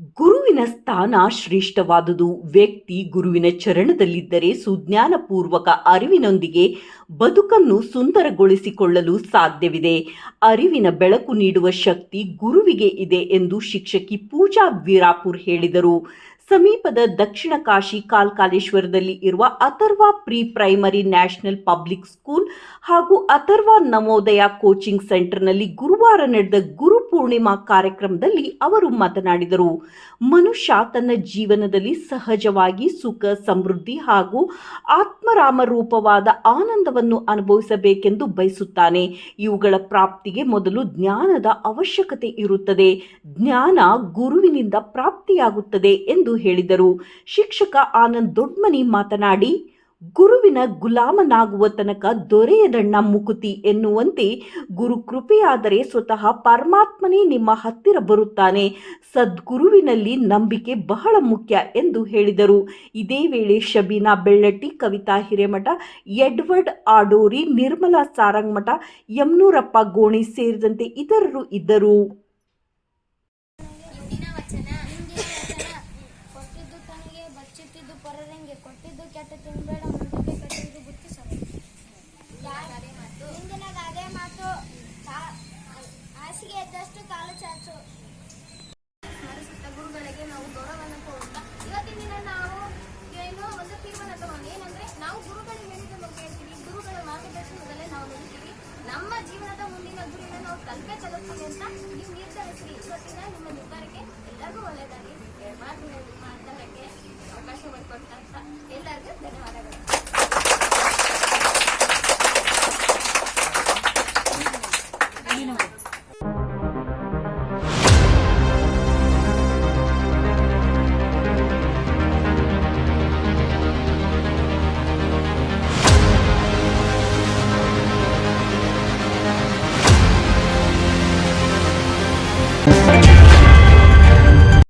ಗುರುವಿನ ಸ್ಥಾನ ಶ್ರೇಷ್ಠವಾದುದು ವ್ಯಕ್ತಿ ಗುರುವಿನ ಚರಣದಲ್ಲಿದ್ದರೆ ಸುಜ್ಞಾನಪೂರ್ವಕ ಅರಿವಿನೊಂದಿಗೆ ಬದುಕನ್ನು ಸುಂದರಗೊಳಿಸಿಕೊಳ್ಳಲು ಸಾಧ್ಯವಿದೆ. ಅರಿವಿನ ಬೆಳಕು ನೀಡುವ ಶಕ್ತಿ ಗುರುವಿಗೆ ಇದೆ ಎಂದು ಶಿಕ್ಷಕಿ ಪೂಜಾ ವೀರಾಪುರ್ ಹೇಳಿದರು. ಸಮೀಪದ ದಕ್ಷಿಣ ಕಾಶಿ ಕಾಲ್ಕಾಲೇಶ್ವರದಲ್ಲಿ ಇರುವ Atharva pre primary national public school ಹಾಗೂ ಅಥರ್ವ ನವೋದಯ ಕೋಚಿಂಗ್ ಸೆಂಟರ್ನಲ್ಲಿ ಗುರುವಾರ ನಡೆದ ಗುರು ಪೂರ್ಣಿಮಾ ಕಾರ್ಯಕ್ರಮದಲ್ಲಿ ಅವರು ಮಾತನಾಡಿದರು. ಮನುಷ್ಯ ತನ್ನ ಜೀವನದಲ್ಲಿ ಸಹಜವಾಗಿ ಸುಖ, ಸಮೃದ್ಧಿ ಹಾಗೂ ಆತ್ಮರಾಮ ರೂಪವಾದ ಆನಂದವನ್ನು ಅನುಭವಿಸಬೇಕೆಂದು ಬಯಸುತ್ತಾನೆ. ಇವುಗಳ ಪ್ರಾಪ್ತಿಗೆ ಮೊದಲು ಜ್ಞಾನದ ಅವಶ್ಯಕತೆ ಇರುತ್ತದೆ. ಜ್ಞಾನ ಗುರುವಿನಿಂದ ಪ್ರಾಪ್ತಿಯಾಗುತ್ತದೆ ಎಂದು ಹೇಳಿದರು. ಶಿಕ್ಷಕ ಆನಂದ್ ದೊಡ್ಮನಿ ಮಾತನಾಡಿ ಗುರುವಿನ ಗುಲಾಮನಾಗುವ ತನಕ ದೊರೆಯದಣ್ಣ ಮುಕುತಿ ಎನ್ನುವಂತೆ ಗುರು ಕೃಪೆಯಾದರೆ ಸ್ವತಃ ಪರಮಾತ್ಮನೇ ನಿಮ್ಮ ಹತ್ತಿರ ಬರುತ್ತಾನೆ. ಸದ್ಗುರುವಿನಲ್ಲಿ ನಂಬಿಕೆ ಬಹಳ ಮುಖ್ಯ ಎಂದು ಹೇಳಿದರು. ಇದೇ ವೇಳೆ ಶಬೀನಾ ಬೆಳ್ಳಟ್ಟಿ, ಕವಿತಾ ಹಿರೇಮಠ, ಎಡ್ವರ್ಡ್ ಆಡೋರಿ, ನಿರ್ಮಲಾ ಸಾರಂಗಮಠ, ಯಮನೂರಪ್ಪ ಗೋಣಿ ಸೇರಿದಂತೆ ಇತರರು ಇದ್ದರು. ಬಚ್ಚಿಟ್ಟಿದ್ದು ಪರರಂಗೆ ಕೊಟ್ಟಿದ್ದು, ಕೆಟ್ಟ ತಿನ್ಬೇಡ ಮುಂದಕ್ಕೆ ಕಟ್ಟಿದ್ದು ಬುತ್ತಿ ಮಾತು ಇಂದಿನ ಗಾದೆ ಮಾತು ಹಾಸಿಗೆ ಎದ್ದಷ್ಟು ಕಾಲು ಚಾಚು. ಸ್ಮರಿಸುತ್ತ ಗುರುಗಳಿಗೆ ನಾವು ಗೌರವವನ್ನು ಕೊಡುತ್ತಾ. ಇವತ್ತಿನ ದಿನ ನಾವು ಏನೋ ಒಂದು ತೀರ್ಮಾನ ತಗೊಂಡು, ಏನಂದ್ರೆ ನಾವು ಗುರುಗಳು ಬಗ್ಗೆ ಕೇಳ್ತೀವಿ ಗುರುಗಳ ಮಾರ್ಗದರ್ಶನದಲ್ಲೇ ನಾವು ನಡೀತೀವಿ ನಮ್ಮ ಜೀವನದ ಮುಂದಿನ ಗುರಿನ ನಾವು ತಲುಪೇ ತಲುಪ್ತೀವಿ ಅಂತ ನೀವು ನಿರ್ಧರಿಸಿ ಇವತ್ತಿನ ನಿಮ್ಮ ನಿರ್ಧಾರಕ್ಕೆ ಎಲ್ಲರಿಗೂ ಒಳ್ಳೆಯದಾಗಿ ಮಾತು ಮಾಡಿಕೊಟ್ಟಂತ ಎಲ್ಲರಿಗೂ